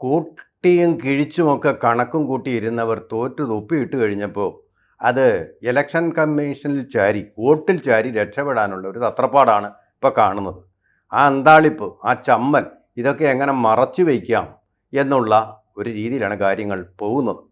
കൂട്ടിയും കിഴിച്ചുമൊക്കെ കണക്കും കൂട്ടിയിരുന്നവർ തോറ്റു തൊപ്പിയിട്ട് കഴിഞ്ഞപ്പോൾ അത് ഇലക്ഷൻ കമ്മീഷനിൽ ചാരി വോട്ടിൽ ചാരി രക്ഷപ്പെടാനുള്ള ഒരു തത്രപ്പാടാണ് ഇപ്പോൾ കാണുന്നത്. ആ അന്താളിപ്പ് ആ ചമ്മൽ ഇതൊക്കെ എങ്ങനെ മറച്ചു വയ്ക്കാം എന്നുള്ള ഒരു രീതിയിലാണ് കാര്യങ്ങൾ പോകുന്നത്.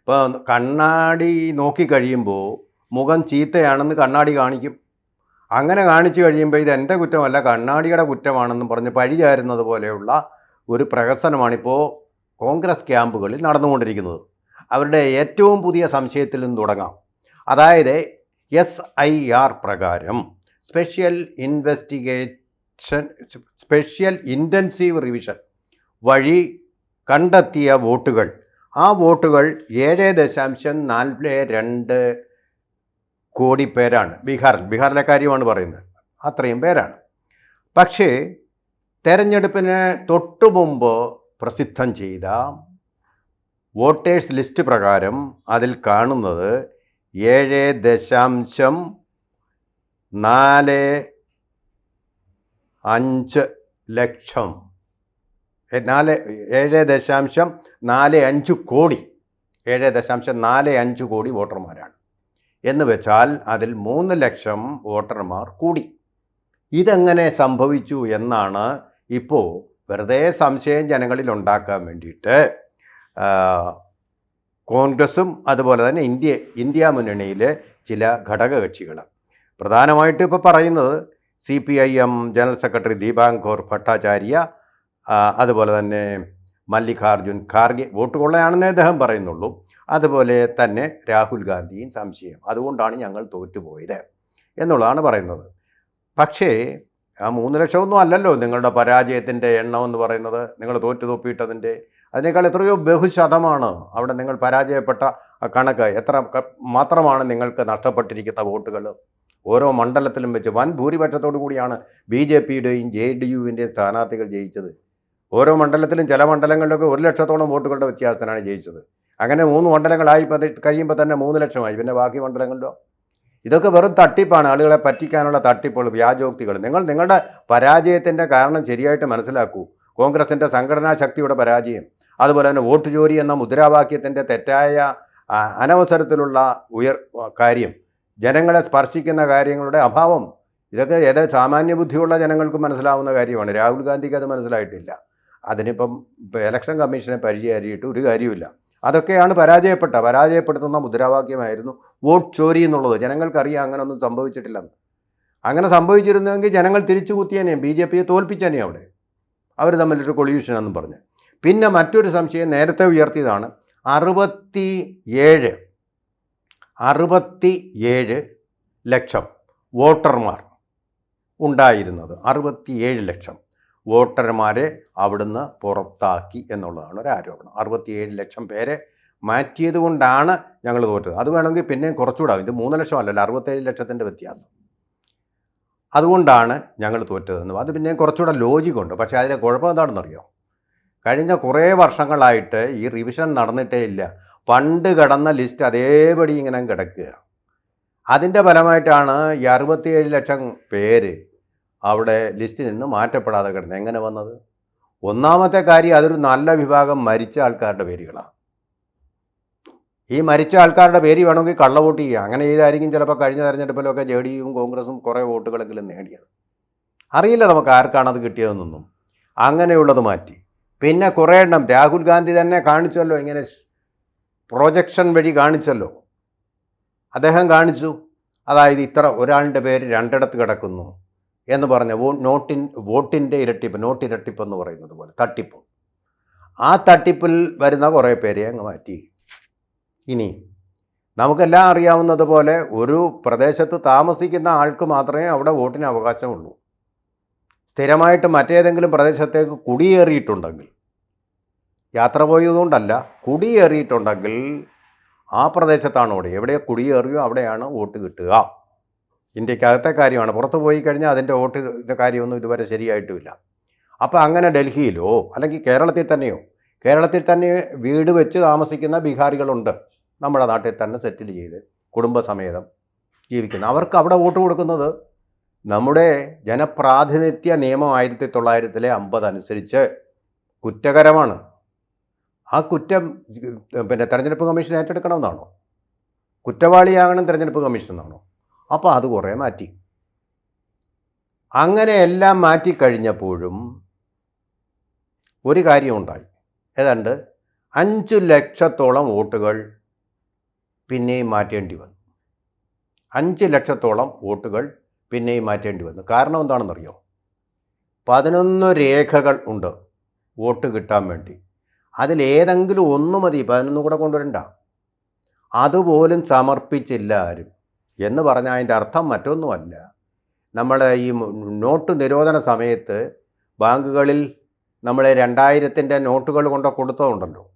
ഇപ്പോൾ കണ്ണാടി നോക്കിക്കഴിയുമ്പോൾ മുഖം ചീത്തയാണെന്ന് കണ്ണാടി കാണിക്കും. അങ്ങനെ കാണിച്ചു കഴിയുമ്പോൾ ഇത് എന്റെ കുറ്റമല്ല കണ്ണാടിയുടെ കുറ്റമാണെന്നും പറഞ്ഞ് പഴി ചാരുന്നത് പോലെയുള്ള ഒരു പ്രഹസനമാണിപ്പോൾ കോൺഗ്രസ് ക്യാമ്പുകളിൽ നടന്നുകൊണ്ടിരിക്കുന്നത്. അവരുടെ ഏറ്റവും പുതിയ സംശയത്തിൽ നിന്ന് തുടങ്ങാം. അതായത് എസ് ഐ ആർ പ്രകാരം special investigation special intensive revision വഴി കണ്ടെത്തിയ വോട്ടുകൾ. ആ വോട്ടുകൾ ഏഴ് ദശാംശം നാല് രണ്ട് കോടി പേരാണ്. ബീഹാറിൽ. ബീഹാറിലെ കാര്യമാണ് പറയുന്നത്. അത്രയും പേരാണ്. പക്ഷേ തെരഞ്ഞെടുപ്പിന് തൊട്ടു മുമ്പ് പ്രസിദ്ധം ചെയ്ത വോട്ടേഴ്സ് ലിസ്റ്റ് പ്രകാരം അതിൽ കാണുന്നത് ഏഴ് ദശാംശം നാല് അഞ്ച് ലക്ഷം. നാല് ഏഴ് ദശാംശം നാല് അഞ്ച് കോടി. ഏഴ് ദശാംശം നാല് അഞ്ച് കോടി വോട്ടർമാരാണ്. എന്ന് വെച്ചാൽ അതിൽ മൂന്ന് ലക്ഷം വോട്ടർമാർ കൂടി. ഇതെങ്ങനെ സംഭവിച്ചു എന്നാണ് ഇപ്പോൾ വെറുതെ സംശയം ജനങ്ങളിൽ ഉണ്ടാക്കാൻ വേണ്ടിയിട്ട് കോൺഗ്രസും അതുപോലെ തന്നെ ഇന്ത്യ ഇന്ത്യ മുന്നണിയിലെ ചില ഘടകകക്ഷികൾ പ്രധാനമായിട്ട് ഇപ്പോൾ പറയുന്നത് C P I M general secretary Dipankar Bhattacharya അതുപോലെ തന്നെ മല്ലികാർജുൻ ഖാർഗെ വോട്ട് കൊള്ളയാണെന്നേ അദ്ദേഹം പറയുന്നുള്ളൂ. അതുപോലെ തന്നെ രാഹുൽ ഗാന്ധിയും സംശയം. അതുകൊണ്ടാണ് ഞങ്ങൾ തോറ്റുപോയത് എന്നുള്ളതാണ് പറയുന്നത്. പക്ഷേ ആ മൂന്ന് ലക്ഷമൊന്നും അല്ലല്ലോ നിങ്ങളുടെ പരാജയത്തിന്റെ എണ്ണം എന്ന് പറയുന്നത്. നിങ്ങൾ തോറ്റു തൊപ്പിയിട്ടതിന്റെ അതിനേക്കാൾ എത്രയോ ബഹുശതമാണ് അവിടെ നിങ്ങൾ പരാജയപ്പെട്ട കണക്ക്. എത്ര മാത്രമാണ് നിങ്ങൾക്ക് നഷ്ടപ്പെട്ടിരിക്കുന്ന വോട്ടുകൾ. ഓരോ മണ്ഡലത്തിലും വെച്ച് വൻ ഭൂരിപക്ഷത്തോടു കൂടിയാണ് ബി ജെ പിയുടെയും ജെ ഡി യുവിന്റെയും സ്ഥാനാർത്ഥികൾ ജയിച്ചത്. ഓരോ മണ്ഡലത്തിലും ചില മണ്ഡലങ്ങളിലൊക്കെ ഒരു ലക്ഷത്തോളം വോട്ടുകളുടെ വ്യത്യാസത്തിനാണ് ജയിച്ചത്. അങ്ങനെ മൂന്ന് മണ്ഡലങ്ങളായി കഴിയുമ്പോൾ തന്നെ മൂന്ന് ലക്ഷമായി. പിന്നെ ബാക്കി മണ്ഡലങ്ങളിലോ? ഇതൊക്കെ വെറും തട്ടിപ്പാണ്. ആളുകളെ പറ്റിക്കാനുള്ള തട്ടിപ്പുകൾ വ്യാജോക്തികൾ. നിങ്ങൾ നിങ്ങളുടെ പരാജയത്തിന്റെ കാരണം ശരിയായിട്ട് മനസ്സിലാക്കൂ. കോൺഗ്രസിന്റെ സംഘടനാ ശക്തിയുടെ പരാജയം. അതുപോലെ തന്നെ വോട്ട് ചോരി എന്ന മുദ്രാവാക്യത്തിന്റെ തെറ്റായ അനവസരത്തിലുള്ള ഉയർ കാര്യം. ജനങ്ങളെ സ്പർശിക്കുന്ന കാര്യങ്ങളുടെ അഭാവം. ഇതൊക്കെ ഏത് സാമാന്യ ബുദ്ധിയുള്ള ജനങ്ങൾക്ക് മനസ്സിലാവുന്ന കാര്യമാണ്. രാഹുൽ ഗാന്ധിക്ക് അത് മനസ്സിലായിട്ടില്ല. അതിനിപ്പം ഇലക്ഷൻ കമ്മീഷനെ പരിചയമായിട്ട് ഒരു കാര്യമില്ല അതൊക്കെയാണ് പരാജയപ്പെട്ട പരാജയപ്പെടുത്തുന്ന മുദ്രാവാക്യമായിരുന്നു വോട്ട് ചോരി എന്നുള്ളത്. ജനങ്ങൾക്കറിയാം അങ്ങനെയൊന്നും സംഭവിച്ചിട്ടില്ലെന്ന്. അങ്ങനെ സംഭവിച്ചിരുന്നെങ്കിൽ ജനങ്ങൾ തിരിച്ചു കുത്തിയനെയും ബി ജെ പിയെ തോൽപ്പിച്ചേനെയും അവിടെ. അവർ തമ്മിലൊരു കൊള്യൂഷൻ എന്നും പറഞ്ഞ്. പിന്നെ മറ്റൊരു സംശയം നേരത്തെ ഉയർത്തിയതാണ്. അറുപത്തി ഏഴ് അറുപത്തി ഏഴ് ലക്ഷം വോട്ടർമാർ ഉണ്ടായിരുന്നത്. അറുപത്തിയേഴ് ലക്ഷം. വോട്ടർമാരെ അവിടുന്ന് പുറത്താക്കി എന്നുള്ളതാണ് ഒരു ആരോപണം. അറുപത്തിയേഴ് ലക്ഷം പേരെ മാറ്റിയത് കൊണ്ടാണ് ഞങ്ങൾ തോറ്റത് അത് വേണമെങ്കിൽ പിന്നെയും കുറച്ചുകൂടാ ഇത് മൂന്ന് ലക്ഷം അല്ലല്ലോ അറുപത്തേഴ് ലക്ഷത്തിന്റെ വ്യത്യാസം. അതുകൊണ്ടാണ് ഞങ്ങൾ തോറ്റതെന്ന് അത് പിന്നെയും കുറച്ചുകൂടെ ലോജിക്കുണ്ട് പക്ഷേ അതിലെ കുഴപ്പം എന്താണെന്നറിയോ? കഴിഞ്ഞ കുറേ വർഷങ്ങളായിട്ട് ഈ റിവിഷൻ നടന്നിട്ടേ ഇല്ല. പണ്ട് കിടന്ന ലിസ്റ്റ് അതേപടി ഇങ്ങനെ കിടക്കുക. അതിന്റെ ഫലമായിട്ടാണ് ഈ അറുപത്തിയേഴ് ലക്ഷം പേര് അവിടെ ലിസ്റ്റിൽ നിന്ന് മാറ്റപ്പെടാതെ കിടന്നത് എങ്ങനെ വന്നത്? ഒന്നാമത്തെ കാര്യം അതൊരു നല്ല വിഭാഗം മരിച്ച ആൾക്കാരുടെ പേരുകളാണ് ഈ മരിച്ച ആൾക്കാരുടെ പേര് വേണമെങ്കിൽ കള്ളവോട്ട് ചെയ്യുക. അങ്ങനെ ചെയ്തായിരിക്കും ചിലപ്പോൾ കഴിഞ്ഞ തെരഞ്ഞെടുപ്പിലൊക്കെ ജെ ഡി യും കോൺഗ്രസും കുറേ വോട്ടുകളെങ്കിലും നേടിയത്. അറിയില്ല നമുക്ക് ആർക്കാണ് അത് കിട്ടിയതെന്നൊന്നും. അങ്ങനെയുള്ളത് മാറ്റി. പിന്നെ കുറേ എണ്ണം രാഹുൽ ഗാന്ധി തന്നെ കാണിച്ചല്ലോ ഇങ്ങനെ പ്രൊജക്ഷൻ വഴി കാണിച്ചല്ലോ. അദ്ദേഹം കാണിച്ചു. അതായത് ഇത്ര ഒരാളുടെ പേര് രണ്ടിടത്ത് കിടക്കുന്നു. എന്ന് പറഞ്ഞ നോട്ടിൻ വോട്ടിന്റെ ഇരട്ടിപ്പ് നോട്ട് ഇരട്ടിപ്പ് എന്ന് പറയുന്നത് പോലെ തട്ടിപ്പ്. ആ തട്ടിപ്പിൽ വരുന്ന കുറേ പേരെ അങ്ങ് മാറ്റി. ഇനി നമുക്കെല്ലാം അറിയാവുന്നതുപോലെ ഒരു പ്രദേശത്ത് താമസിക്കുന്ന ആൾക്ക് മാത്രമേ അവിടെ വോട്ടിന് അവകാശമുള്ളൂ. സ്ഥിരമായിട്ട് മറ്റേതെങ്കിലും പ്രദേശത്തേക്ക് കുടിയേറിയിട്ടുണ്ടെങ്കിൽ യാത്ര പോയതുകൊണ്ടല്ല കുടിയേറിയിട്ടുണ്ടെങ്കിൽ ആ പ്രദേശത്താണ് അവിടെ? എവിടെ കുടിയേറിയോ അവിടെയാണ് വോട്ട് കിട്ടുക. ഇന്ത്യക്കകത്തെ കാര്യമാണ്. പുറത്ത് പോയി കഴിഞ്ഞാൽ അതിന്റെ വോട്ട് ഇത് കാര്യമൊന്നും ഇതുവരെ ശരിയായിട്ടുമില്ല. അപ്പോൾ അങ്ങനെ ഡൽഹിയിലോ അല്ലെങ്കിൽ കേരളത്തിൽ തന്നെയോ കേരളത്തിൽ തന്നെ വീട് വെച്ച് താമസിക്കുന്ന ബീഹാറികളുണ്ട് നമ്മുടെ നാട്ടിൽ തന്നെ സെറ്റിൽ ചെയ്ത് കുടുംബസമേതം ജീവിക്കുന്ന. അവർക്ക് അവിടെ വോട്ട് കൊടുക്കുന്നത് നമ്മുടെ ജനപ്രാതിനിധ്യ നിയമം ആയിരത്തി തൊള്ളായിരത്തിലെ അമ്പത് അനുസരിച്ച് കുറ്റകരമാണ്. ആ കുറ്റം പിന്നെ തെരഞ്ഞെടുപ്പ് കമ്മീഷൻ ഏറ്റെടുക്കണമെന്നാണോ? കുറ്റവാളിയാകണം തെരഞ്ഞെടുപ്പ് കമ്മീഷൻ എന്നാണോ? അപ്പോൾ അത് കുറേ മാറ്റി. അങ്ങനെ എല്ലാം മാറ്റിക്കഴിഞ്ഞപ്പോഴും ഒരു കാര്യമുണ്ടായി ഏതാണ്ട് അഞ്ച് ലക്ഷത്തോളം വോട്ടുകൾ പിന്നെയും മാറ്റേണ്ടി വന്നു. അഞ്ച് ലക്ഷത്തോളം വോട്ടുകൾ പിന്നെയും മാറ്റേണ്ടി വന്നു. കാരണം എന്താണെന്നറിയോ? പതിനൊന്ന് രേഖകൾ ഉണ്ട് വോട്ട് കിട്ടാൻ വേണ്ടി. അതിലേതെങ്കിലും ഒന്ന് മതി. പതിനൊന്ന് കൂടെ കൊണ്ടുവരണ്ട. അതുപോലും സമർപ്പിച്ചില്ല ആരും. എന്ന് പറഞ്ഞാൽ അതിന്റെ അർത്ഥം മറ്റൊന്നുമല്ല. നമ്മളെ ഈ നോട്ട് നിരോധന സമയത്ത് ബാങ്കുകളിൽ നമ്മൾ രണ്ടായിരത്തിന്റെ നോട്ടുകൾ കൊണ്ട് കൊടുത്തതുണ്ടല്ലോ.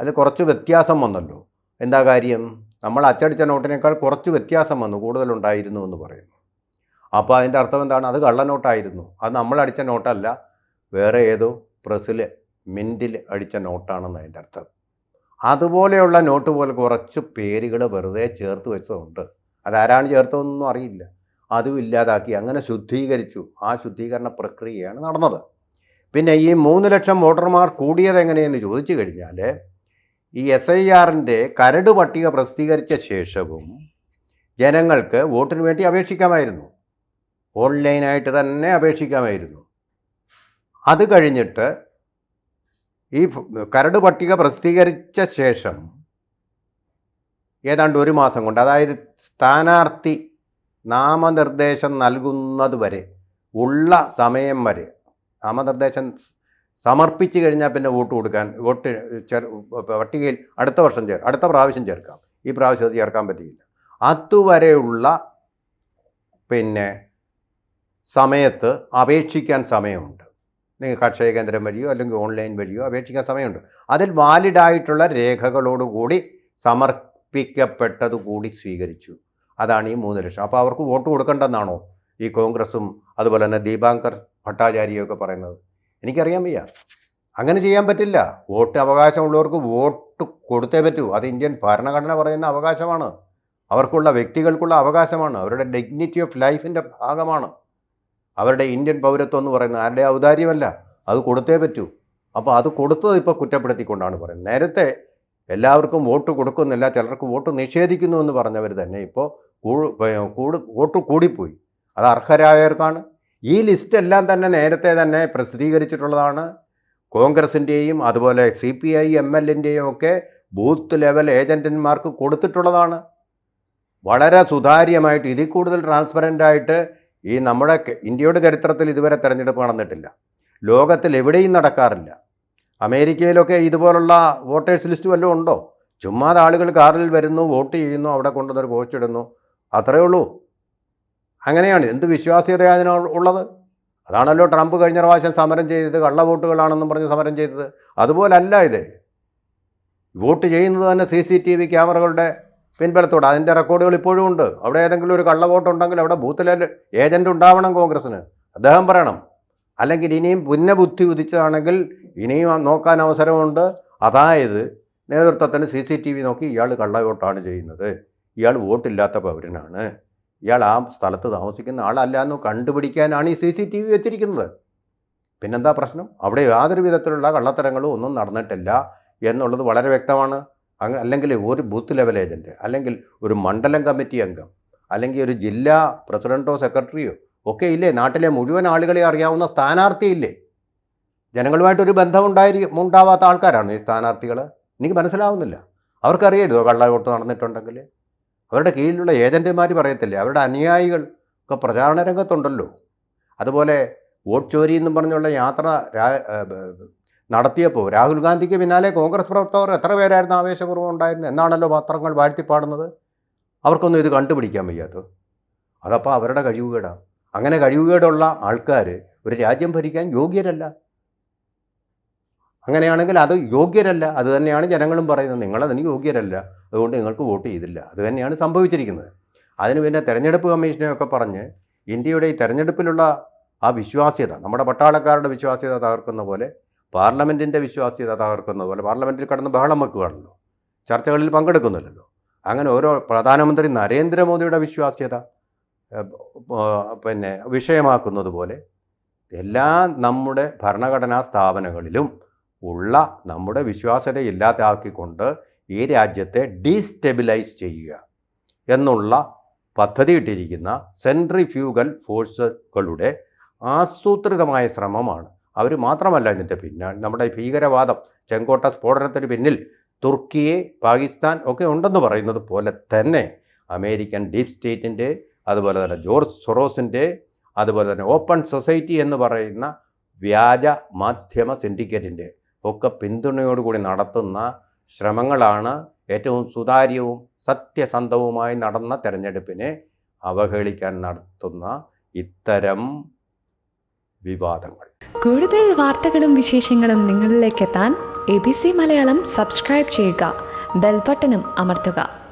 അതിൽ കുറച്ച് വ്യത്യാസം വന്നല്ലോ. എന്താ കാര്യം? നമ്മൾ അച്ചടിച്ച നോട്ടിനേക്കാൾ കുറച്ച് വ്യത്യാസം വന്നു കൂടുതലുണ്ടായിരുന്നു എന്ന് പറയുന്നു. അപ്പോൾ അതിന്റെ അർത്ഥം എന്താണ്? അത് കള്ളനോട്ടായിരുന്നു അത് നമ്മൾ അടിച്ച നോട്ടല്ല വേറെ ഏതോ പ്രസ്സിൽ മിന്റിൽ അടിച്ച നോട്ടാണെന്ന് അതിന്റെ അർത്ഥം. അതുപോലെയുള്ള നോട്ട് പോലെ കുറച്ച് പേരുകൾ വെറുതെ ചേർത്ത് വെച്ചതുണ്ട്. അതാരാണ് ചേർത്തതെന്നൊന്നും അറിയില്ല. അതും ഇല്ലാതാക്കി അങ്ങനെ ശുദ്ധീകരിച്ചു. ആ ശുദ്ധീകരണ പ്രക്രിയയാണ് നടന്നത്. പിന്നെ ഈ മൂന്ന് ലക്ഷം വോട്ടർമാർ കൂടിയത് എങ്ങനെയെന്ന് ചോദിച്ചു കഴിഞ്ഞാൽ ഈ എസ് ഐ ആറിന്റെ കരട് പട്ടിക പ്രസിദ്ധീകരിച്ച ശേഷവും ജനങ്ങൾക്ക് വോട്ടിന് വേണ്ടി അപേക്ഷിക്കാമായിരുന്നു. ഓൺലൈനായിട്ട് തന്നെ അപേക്ഷിക്കാമായിരുന്നു. അത് കഴിഞ്ഞിട്ട് ഈ കരട് പട്ടിക പ്രസിദ്ധീകരിച്ച ശേഷം ഏതാണ്ട് ഒരു മാസം കൊണ്ട്. അതായത് സ്ഥാനാർത്ഥി നാമനിർദ്ദേശം നൽകുന്നത് വരെ ഉള്ള സമയം വരെ നാമനിർദ്ദേശം സമർപ്പിച്ചു കഴിഞ്ഞാൽ പിന്നെ വോട്ട് കൊടുക്കാൻ വോട്ട് പട്ടികയിൽ അടുത്ത വർഷം ചേർ അടുത്ത പ്രാവശ്യം ചേർക്കാം. ഈ പ്രാവശ്യം അത് ചേർക്കാൻ പറ്റിയില്ല. അതുവരെയുള്ള പിന്നെ സമയത്ത് അപേക്ഷിക്കാൻ സമയമുണ്ട്. നിങ്ങൾ അക്ഷയ കേന്ദ്രം വഴിയോ അല്ലെങ്കിൽ ഓൺലൈൻ വഴിയോ അപേക്ഷിക്കാൻ സമയമുണ്ട്. അതിൽ വാലിഡായിട്ടുള്ള രേഖകളോടുകൂടി സമർപ്പിക്കപ്പെട്ടത് കൂടി സ്വീകരിച്ചു. അതാണ് ഈ മൂന്ന് ലക്ഷം അപ്പോൾ അവർക്ക് വോട്ട് കൊടുക്കേണ്ടെന്നാണോ ഈ കോൺഗ്രസും അതുപോലെ തന്നെ ദീപാങ്കർ ഭട്ടാചാര്യയൊക്കെ പറയുന്നത്? എനിക്കറിയാൻ വയ്യ. അങ്ങനെ ചെയ്യാൻ പറ്റില്ല. വോട്ട് അവകാശമുള്ളവർക്ക് വോട്ട് കൊടുത്തേ പറ്റൂ. അത് ഇന്ത്യൻ ഭരണഘടന പറയുന്ന അവകാശമാണ്. അവർക്കുള്ള വ്യക്തികൾക്കുള്ള അവകാശമാണ്. അവരുടെ ഡിഗ്നിറ്റി ഓഫ് ലൈഫിന്റെ ഭാഗമാണ്. അവരുടെ ഇന്ത്യൻ പൗരത്വം എന്ന് പറയുന്നത് ആരുടെ ഔദാര്യമല്ല. അത് കൊടുത്തേ പറ്റൂ. അപ്പോൾ അത് കൊടുത്തത് ഇപ്പോൾ കുറ്റപ്പെടുത്തിക്കൊണ്ടാണ് പറയുന്നത്. നേരത്തെ എല്ലാവർക്കും വോട്ട് കൊടുക്കുന്നില്ല ചിലർക്ക് വോട്ട് നിഷേധിക്കുന്നു എന്ന് പറഞ്ഞവർ തന്നെ ഇപ്പോൾ കൂട് വോട്ട് കൂടിപ്പോയി. അത് അർഹരായവർക്കാണ്. ഈ ലിസ്റ്റ് എല്ലാം തന്നെ നേരത്തെ തന്നെ പ്രസിദ്ധീകരിച്ചിട്ടുള്ളതാണ്. കോൺഗ്രസിന്റെയും അതുപോലെ സി പി ഐ എം എല്ലിന്റെയും ഒക്കെ ബൂത്ത് ലെവൽ ഏജന്റന്മാർക്ക് കൊടുത്തിട്ടുള്ളതാണ്. വളരെ സുതാര്യമായിട്ട് ഇതിൽ കൂടുതൽ ട്രാൻസ്പെറന്റായിട്ട് ഈ നമ്മുടെ ഇന്ത്യയുടെ ചരിത്രത്തിൽ ഇതുവരെ തിരഞ്ഞെടുപ്പ് നടന്നിട്ടില്ല. ലോകത്തിൽ എവിടെയും നടക്കാറില്ല. അമേരിക്കയിലൊക്കെ ഇതുപോലുള്ള വോട്ടേഴ്സ് ലിസ്റ്റ് വല്ലതും ഉണ്ടോ? ചുമ്മാതെ ആളുകൾ കാറിൽ വരുന്നു വോട്ട് ചെയ്യുന്നു അവിടെ കൊണ്ടുവന്നൊരു പോസ്റ്റ് ഇടുന്നു. അത്രയേ ഉള്ളൂ. അങ്ങനെയാണ്. എന്ത് വിശ്വാസ്യതയാണ് ഉള്ളത്? അതാണല്ലോ ട്രംപ് കഴിഞ്ഞ പ്രാവശ്യം സമരം ചെയ്തത് കള്ള വോട്ടുകളാണെന്നും പറഞ്ഞ് സമരം ചെയ്തത്. അതുപോലല്ല ഇത്. വോട്ട് ചെയ്യുന്നത് തന്നെ സി സി ടി വി ക്യാമറകളുടെ പിൻബലത്തോടെ. അതിന്റെ റെക്കോർഡുകൾ ഇപ്പോഴും ഉണ്ട്. അവിടെ ഏതെങ്കിലും ഒരു കള്ള വോട്ട് ഉണ്ടെങ്കിൽ അവിടെ ബൂത്തിലെ ഏജന്റ് ഉണ്ടാവണം കോൺഗ്രസ്സിന്. അദ്ദേഹം പറയണം. അല്ലെങ്കിൽ ഇനിയും പുന്നബുദ്ധി ഉദിച്ചതാണെങ്കിൽ ഇനിയും നോക്കാൻ അവസരമുണ്ട്. അതായത് നേതൃത്വത്തിന് സി സി ടി വി നോക്കി ഇയാൾ കള്ളവോട്ടാണ് ചെയ്യുന്നത്. ഇയാൾ വോട്ടില്ലാത്ത പൗരനാണ്. ഇയാൾ ആ സ്ഥലത്ത് താമസിക്കുന്ന ആളല്ല എന്ന് കണ്ടുപിടിക്കാനാണ് ഈ സി സി ടി വി വെച്ചിരിക്കുന്നത്. പിന്നെന്താ പ്രശ്നം? അവിടെ യാതൊരു വിധത്തിലുള്ള കള്ളത്തരങ്ങളും ഒന്നും നടന്നിട്ടില്ല എന്നുള്ളത് വളരെ വ്യക്തമാണ്. അല്ലെങ്കിൽ ഒരു ബൂത്ത് ലെവൽ ഏജന്റ് അല്ലെങ്കിൽ ഒരു മണ്ഡലം കമ്മിറ്റി അംഗം അല്ലെങ്കിൽ ഒരു ജില്ലാ പ്രസിഡന്റോ സെക്രട്ടറിയോ ഒക്കെ ഇല്ലേ? നാട്ടിലെ മുഴുവൻ ആളുകളെ അറിയാവുന്ന സ്ഥാനാർത്ഥി ഇല്ലേ? ജനങ്ങളുമായിട്ടൊരു ബന്ധം ഉണ്ടായി ഉണ്ടാവാത്ത ആൾക്കാരാണ് ഈ സ്ഥാനാർത്ഥികൾ എനിക്ക് മനസ്സിലാവുന്നില്ല. അവർക്കറിയരുതോ കള്ളവോട്ട് നടന്നിട്ടുണ്ടെങ്കിൽ അവരുടെ കീഴിലുള്ള ഏജന്റുമാർ പറയത്തില്ലേ? അവരുടെ അനുയായികൾ ഒക്കെ പ്രചാരണ രംഗത്തുണ്ടല്ലോ. അതുപോലെ വോട്ട് ചോരി എന്നും പറഞ്ഞുള്ള യാത്ര നടത്തിയപ്പോൾ രാഹുൽ ഗാന്ധിക്ക് പിന്നാലെ കോൺഗ്രസ് പ്രവർത്തകർ എത്ര പേരായിരുന്നു ആവേശപൂർവം ഉണ്ടായിരുന്നത് എന്നാണല്ലോ പത്രങ്ങൾ വാഴ്ത്തിപ്പാടുന്നത്. അവർക്കൊന്നും ഇത് കണ്ടുപിടിക്കാൻ വയ്യാത്തത്. അതപ്പോൾ അവരുടെ കഴിവുകേടാണ് അങ്ങനെ കഴിവുകേടുള്ള ആൾക്കാർ ഒരു രാജ്യം ഭരിക്കാൻ യോഗ്യരല്ല. അങ്ങനെയാണെങ്കിൽ അത് യോഗ്യരല്ല. അത് തന്നെയാണ് ജനങ്ങളും പറയുന്നത്. നിങ്ങളതിന് യോഗ്യരല്ല. അതുകൊണ്ട് നിങ്ങൾക്ക് വോട്ട് ചെയ്തില്ല. അത് തന്നെയാണ് സംഭവിച്ചിരിക്കുന്നത്. അതിന് പിന്നെ തെരഞ്ഞെടുപ്പ് കമ്മീഷനെയൊക്കെ പറഞ്ഞ് ഇന്ത്യയുടെ ഈ തെരഞ്ഞെടുപ്പിലുള്ള ആ വിശ്വാസ്യത നമ്മുടെ പട്ടാളക്കാരുടെ വിശ്വാസ്യത തകർക്കുന്ന പോലെ പാർലമെന്റിന്റെ വിശ്വാസ്യത തകർക്കുന്ന പോലെ പാർലമെന്റിൽ കടന്ന് ബഹളം വെക്കുകയാണല്ലോ. ചർച്ചകളിൽ പങ്കെടുക്കുന്നില്ലല്ലോ. അങ്ങനെ ഓരോ പ്രധാനമന്ത്രി നരേന്ദ്രമോദിയുടെ വിശ്വാസ്യത പിന്നെ വിഷയമാക്കുന്നത് പോലെ എല്ലാ നമ്മുടെ ഭരണഘടനാ സ്ഥാപനങ്ങളിലും ഉള്ള നമ്മുടെ വിശ്വാസ്യത ഇല്ലാതാക്കിക്കൊണ്ട് ഈ രാജ്യത്തെ ഡീസ്റ്റെബിലൈസ് ചെയ്യുക എന്നുള്ള പദ്ധതി ഇട്ടിരിക്കുന്ന സെൻട്രിഫ്യൂഗൽ ഫോഴ്സുകളുടെ ആസൂത്രിതമായ ശ്രമമാണ്. അവർ മാത്രമല്ല ഇതിന്റെ പിന്നെ നമ്മുടെ ഭീകരവാദം ചെങ്കോട്ട സ്ഫോടനത്തിന് പിന്നിൽ തുർക്കിയെ പാകിസ്ഥാൻ ഒക്കെ ഉണ്ടെന്ന് പറയുന്നത് പോലെ തന്നെ അമേരിക്കൻ ഡീപ് സ്റ്റേറ്റിന്റെ അതുപോലെ തന്നെ ജോർജ് സൊറോസിന്റെ അതുപോലെ തന്നെ ഓപ്പൺ സൊസൈറ്റി എന്ന് പറയുന്ന വ്യാജ മാധ്യമ സിൻഡിക്കേറ്റിന്റെ ഒക്കെ പിന്തുണയോടുകൂടി നടത്തുന്ന ശ്രമങ്ങളാണ് ഏറ്റവും സുതാര്യവും സത്യസന്ധവുമായി നടന്ന തെരഞ്ഞെടുപ്പിനെ അവഹേളിക്കാൻ നടത്തുന്ന ഇത്തരം വിവാദങ്ങൾ. കൂടുതൽ വാർത്തകളും വിശേഷങ്ങളും നിങ്ങളിലേക്ക് എത്താൻ A B C Malayalam subscribe ചെയ്യുക. ബെൽബട്ടനും അമർത്തുക.